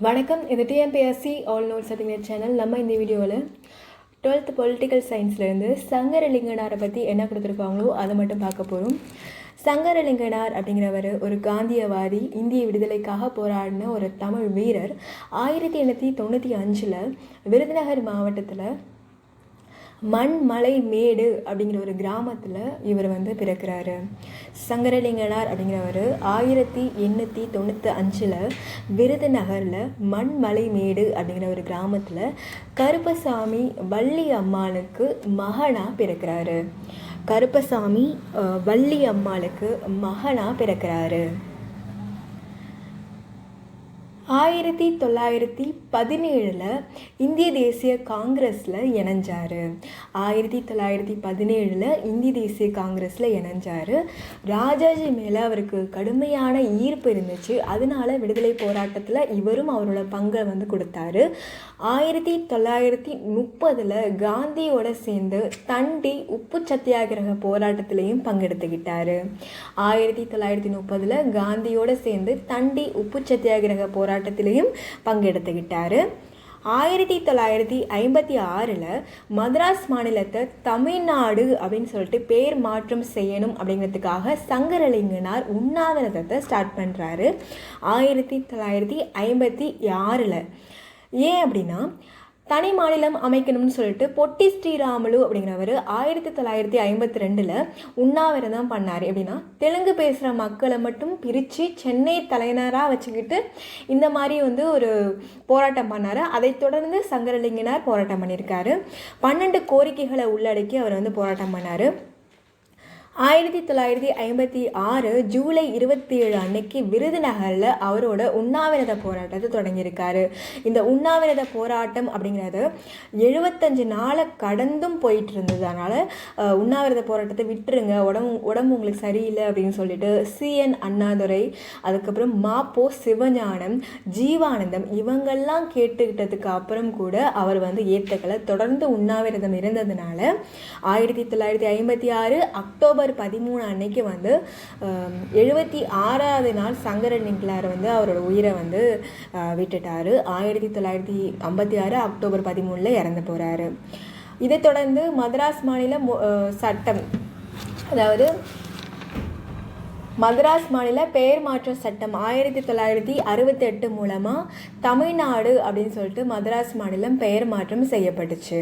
வணக்கம் இது TNPSC all note certificate channel நம்ம இந்த வீடியோவில் டுவெல்த் பொலிட்டிக்கல் சயின்ஸ்லேருந்து சங்கரலிங்கனாரை பற்றி என்ன கொடுத்துருக்காங்களோ அதை மட்டும் பார்க்க போகிறோம் சங்கரலிங்கனார் அப்படிங்கிறவர் ஒரு காந்தியவாதி இந்திய விடுதலைக்காக போராடின ஒரு தமிழ் வீரர். ஆயிரத்தி எண்ணூற்றி தொண்ணூற்றி அஞ்சில் விருதுநகர் மாவட்டத்தில் மண்மலை மேடு அப்படிங்கிற ஒரு கிராமத்தில் இவர் வந்து பிறக்கிறாரு. சங்கரலிங்கனார் அப்படிங்கிறவர் ஆயிரத்தி எண்ணூற்றி தொண்ணூற்றி அஞ்சில் விருதுநகரில் மண்மலை மேடு அப்படிங்கிற ஒரு கிராமத்தில் கருப்பசாமி வள்ளி அம்மாளுக்கு மகனாக பிறக்கிறாரு. கருப்பசாமி வள்ளி அம்மாளுக்கு மகனாக பிறக்கிறாரு. ஆயிரத்தி தொள்ளாயிரத்தி பதினேழில் இந்திய தேசிய காங்கிரஸில் இணைஞ்சார். ஆயிரத்தி தொள்ளாயிரத்தி பதினேழில் இந்திய தேசிய காங்கிரஸில் இணைஞ்சார். ராஜாஜி மேலே அவருக்கு கடுமையான ஈர்ப்பு இருந்துச்சு. அதனால விடுதலை போராட்டத்தில் இவரும் அவரோட பங்கை வந்து கொடுத்தாரு. ஆயிரத்தி தொள்ளாயிரத்தி முப்பதில் காந்தியோட சேர்ந்து தண்டி உப்பு சத்தியாகிரக போராட்டத்திலையும் பங்கெடுத்துக்கிட்டார். ஆயிரத்தி தொள்ளாயிரத்தி முப்பதில் காந்தியோட சேர்ந்து தண்டி உப்பு சத்தியாகிரக போராட்டத்திலையும் பங்கெடுத்துக்கிட்டார். ஆயிரத்தி தொள்ளாயிரத்தி ஐம்பத்தி ஆறில் மദ്രാஸ் மாநிலத்தை தமிழ்நாடு அப்படின்னு சொல்லிட்டு பேர் மாற்றம் செய்யணும் அப்படிங்கிறதுக்காக சங்கரலிங்கனார் உண்ணாவிரதத்தை ஸ்டார்ட் பண்ணுறாரு ஆயிரத்தி தொள்ளாயிரத்தி ஐம்பத்தி ஆறில். ஏன் அப்படின்னா தனி மாநிலம் அமைக்கணும்னு சொல்லிட்டு பொட்டி ஸ்ரீராமுலு அப்படிங்கிறவர் ஆயிரத்தி தொள்ளாயிரத்தி ஐம்பத்தி ரெண்டில் உண்ணாவிரதம் பண்ணார். எப்படின்னா தெலுங்கு பேசுகிற மக்களை மட்டும் பிரித்து சென்னை தலைநராக வச்சுக்கிட்டு இந்த மாதிரி வந்து ஒரு போராட்டம் பண்ணார். அதைத் தொடர்ந்து சங்கரலிங்கனார் போராட்டம் பண்ணியிருக்காரு. பன்னெண்டு கோரிக்கைகளை உள்ளடக்கி அவர் வந்து போராட்டம் பண்ணார். ஆயிரத்தி தொள்ளாயிரத்தி ஐம்பத்தி ஆறு ஜூலை இருபத்தி ஏழு அன்னைக்கு விருதுநகரில் அவரோட உண்ணாவிரத போராட்டத்தை தொடங்கியிருக்காரு. இந்த உண்ணாவிரத போராட்டம் அப்படிங்கிறது எழுபத்தஞ்சு நாளை கடந்தும் போயிட்டு இருந்தது அதனால் உண்ணாவிரத போராட்டத்தை விட்டுருங்க உடம்பு உடம்பு உங்களுக்கு சரியில்லை அப்படின்னு சொல்லிட்டு சிஎன் அண்ணாதுரை அதுக்கப்புறம் மாப்போ சிவஞானம் ஜீவானந்தம் இவங்கெல்லாம் கேட்டுக்கிட்டதுக்கு அப்புறம் கூட அவர் வந்து ஏற்றுக்கலை தொடர்ந்து உண்ணாவிரதம் இருந்ததுனால ஆயிரத்தி தொள்ளாயிரத்தி ஐம்பத்தி ஆறு அக்டோபர் நவம்பர் பதிமூணு அன்னைக்கு வந்து எழுபத்தி ஆறாவது நாள் சங்கரன் நிக்லார் வந்து அவரோட உயிரை வந்து விட்டுட்டார். ஆயிரத்தி தொள்ளாயிரத்தி ஐம்பத்தி ஆறு அக்டோபர் பதிமூணில் இறந்து போகிறாரு இதை தொடர்ந்து மதராஸ் மாநில சட்டம் அதாவது மதராஸ் மாநில பெயர் மாற்ற சட்டம் ஆயிரத்தி தொள்ளாயிரத்தி அறுபத்தி எட்டு மூலமாக தமிழ்நாடு அப்படின்னு சொல்லிட்டு மதராஸ் மாநிலம் பெயர் மாற்றம் செய்யப்பட்டுச்சு.